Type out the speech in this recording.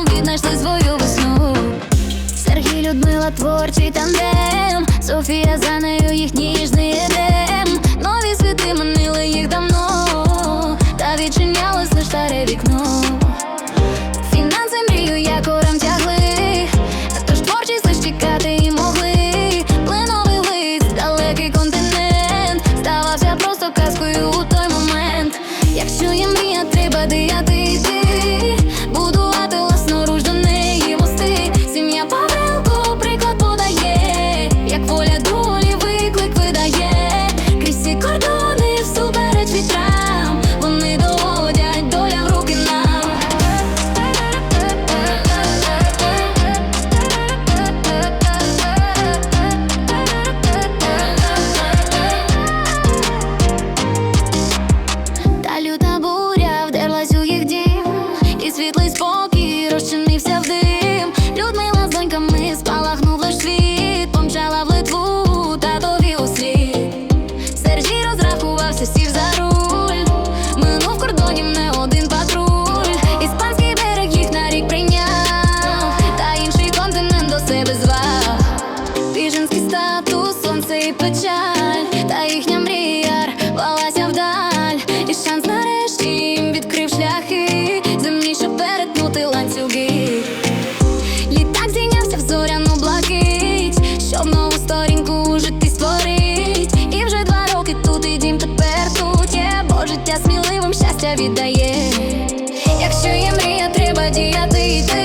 разом віднайшли свою весну. Сергій Людмила творчий тандем, Софія за нею їх ніжний печаль, та їхня мрія рвалася вдаль, і шанс нарешті їм відкрив шляхи, земні, щоб перетнути ланцюги. Літак зійнявся в зоряну блакить, щоб нову сторінку у житті створить. І вже два роки тут і дім тепер тут є, бо життя сміливим щастя віддає. Якщо є мрія, треба діяти.